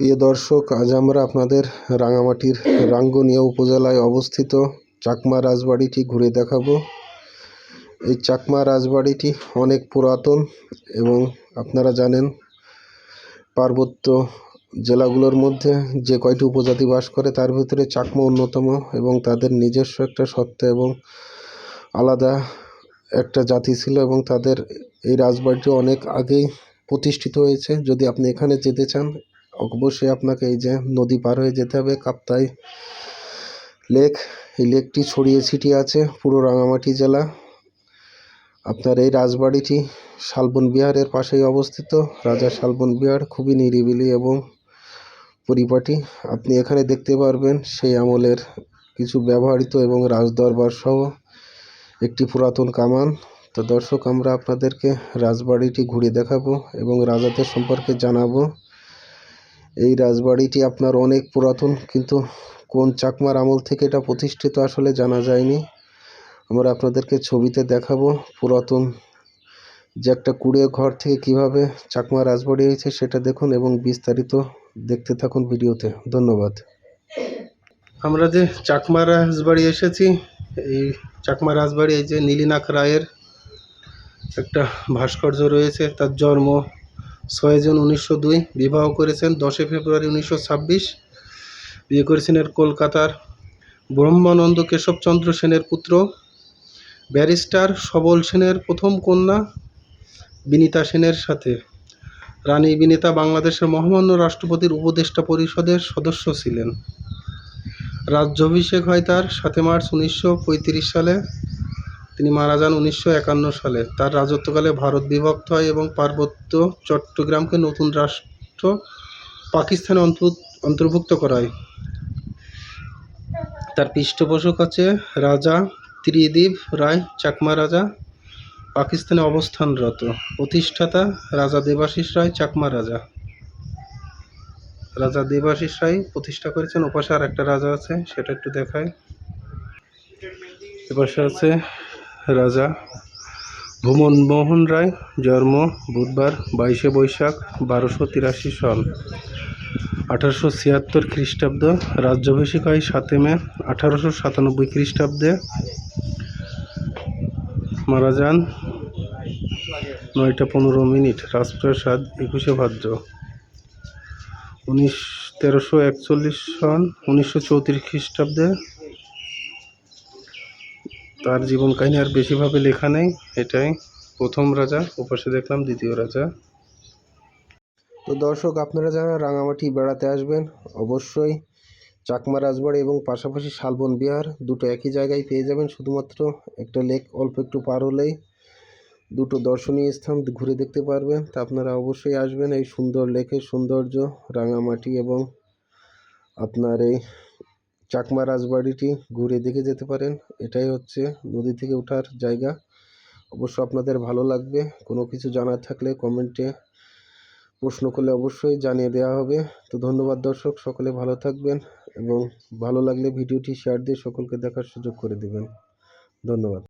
প্রিয় দর্শক, আজ আমরা আপনাদের রাঙামাটির রাঙ্গুনিয়া উপজেলায় অবস্থিত চাকমা রাজবাড়িটি ঘুরে দেখাবো। এই চাকমা রাজবাড়িটি অনেক পুরাতন এবং আপনারা জানেন পার্বত্য জেলাগুলোর মধ্যে যে কয়টি উপজাতি বাস করে, তার ভিতরে চাকমা অন্যতম এবং তাদের নিজস্ব একটা সত্তা এবং আলাদা একটা জাতি ছিল এবং তাদের এই রাজবাড়িটি অনেক আগেই প্রতিষ্ঠিত হয়েছে। যদি আপনি এখানে যেতে চান অবশ্যই আপনাকে এই যে নদী পার হয়ে যেতে হবে, কাপ্তাই লেক। এই লেকটি ছড়িয়ে ছিটিয়ে আছে পুরো রাঙামাটি জেলা। আপনার এই রাজবাড়িটি শালবন বিহারের পাশেই অবস্থিত। রাজা শালবন বিহার খুবই নিরিবিলি এবং পরিপাটি। আপনি এখানে দেখতে পারবেন সেই আমলের কিছু ব্যবহৃত এবং রাজদরবার সহ একটি পুরাতন কামান। তো দর্শক, আমরা আপনাদেরকে রাজবাড়িটি ঘুরে দেখাবো এবং রাজাদের সম্পর্কে জানাব। এই রাজবাড়িটি আপনার অনেক পুরাতন, কিন্তু কোন চাকমার আমল থেকে এটা প্রতিষ্ঠিত আসলে জানা যায়নি। আমরা আপনাদেরকে ছবিতে দেখাবো পুরাতন যে একটা কুড়ে ঘর থেকে কীভাবে চাকমা রাজবাড়ি হয়েছে সেটা দেখুন এবং বিস্তারিত দেখতে থাকুন ভিডিওতে। ধন্যবাদ। আমরা যে চাকমা রাজবাড়ি এসেছি, এই চাকমা রাজবাড়ি, এই যে নীলিনাথ রায়ের একটা ভাস্কর্য রয়েছে, তার জন্ম ছয় জুন উনিশশো দুই বিবাহ করেছেন, দশই ফেব্রুয়ারি উনিশশো ছাব্বিশ। বিয়ে করেছিলেন কলকাতার ব্রহ্মানন্দ কেশবচন্দ্র সেনের পুত্র, ব্যারিস্টার সবল সেনের প্রথম কন্যা বিনীতা সেনের সাথে। রানী বিনীতা বাংলাদেশের মহামান্য রাষ্ট্রপতির উপদেষ্টা পরিষদের সদস্য ছিলেন। রাজ্যাভিষেক হয় তার সাতই মার্চ উনিশশো পঁয়ত্রিশ সালে। তিনি মারা যান উনিশশো একান্ন সালে। তার রাজত্বকালে ভারত বিভক্ত হয় এবং পার্বত্য চট্টগ্রামকে নতুন রাষ্ট্র পাকিস্তানে অন্তর- অন্তর্ভুক্ত করা হয় তার পৃষ্ঠপোষক আছে রাজা ত্রিদীপ রায় চাকমা রাজা, পাকিস্তানে অবস্থানরত। প্রতিষ্ঠাতা রাজা দেবাশিস রায় চাকমা রাজা। রাজা দেবাশিস রায় প্রতিষ্ঠা করেছেন, ওপাশে আর একটা রাজা আছে, সেটা একটু দেখায় এপাশে আছে রাজা ভুমন মোহন রায়, জন্ম বুধবার বাইশে বৈশাখ, বারোশো তিরাশি সন আঠারোশো ছিয়াত্তর খ্রিস্টাব্দ রাজ্যাভিষেক হয় সাতই মে, আঠারোশো সাতানব্বই খ্রিস্টাব্দে মারা যান নয়টা পনেরো মিনিট, রাজপ্রাসাদ একুশে ভাদ্র। উনিশ, তেরোশো একচল্লিশ সন উনিশশো চৌত্রিশ খ্রিস্টাব্দে তার জীবন কাহিনী আর বেশিভাবে লেখা নেই, এটাই প্রথম রাজা, ওপাশে দেখলাম দ্বিতীয় রাজা। তো দর্শক, আপনারা যারা রাঙামাটি বেড়াতে আসবেন, অবশ্যই চাকমা রাজবাড়ি এবং পাশাপাশি শালবন বিহার দুটো একই জায়গায় পেয়ে যাবেন। শুধুমাত্র একটা লেক, অল্প একটু পার হলেই দুটো দর্শনীয় স্থান ঘুরে দেখতে পারবেন। তা আপনারা অবশ্যই আসবেন এই সুন্দর লেকের সৌন্দর্য, রাঙামাটি এবং আপনার এই চাকমা রাজবাড়িটি ঘুরে দেখে যেতে পারেন। এটাই হচ্ছে নদী থেকে ওঠার জায়গা। অবশ্য আপনাদের ভালো লাগবে। কোনো কিছু জানার থাকলে কমেন্টে প্রশ্ন করলে অবশ্যই জানিয়ে দেওয়া হবে। তো ধন্যবাদ দর্শক, সকলে ভালো থাকবেন এবং ভালো লাগলে ভিডিওটি শেয়ার দিয়ে সকলকে দেখার সুযোগ করে দেবেন। ধন্যবাদ।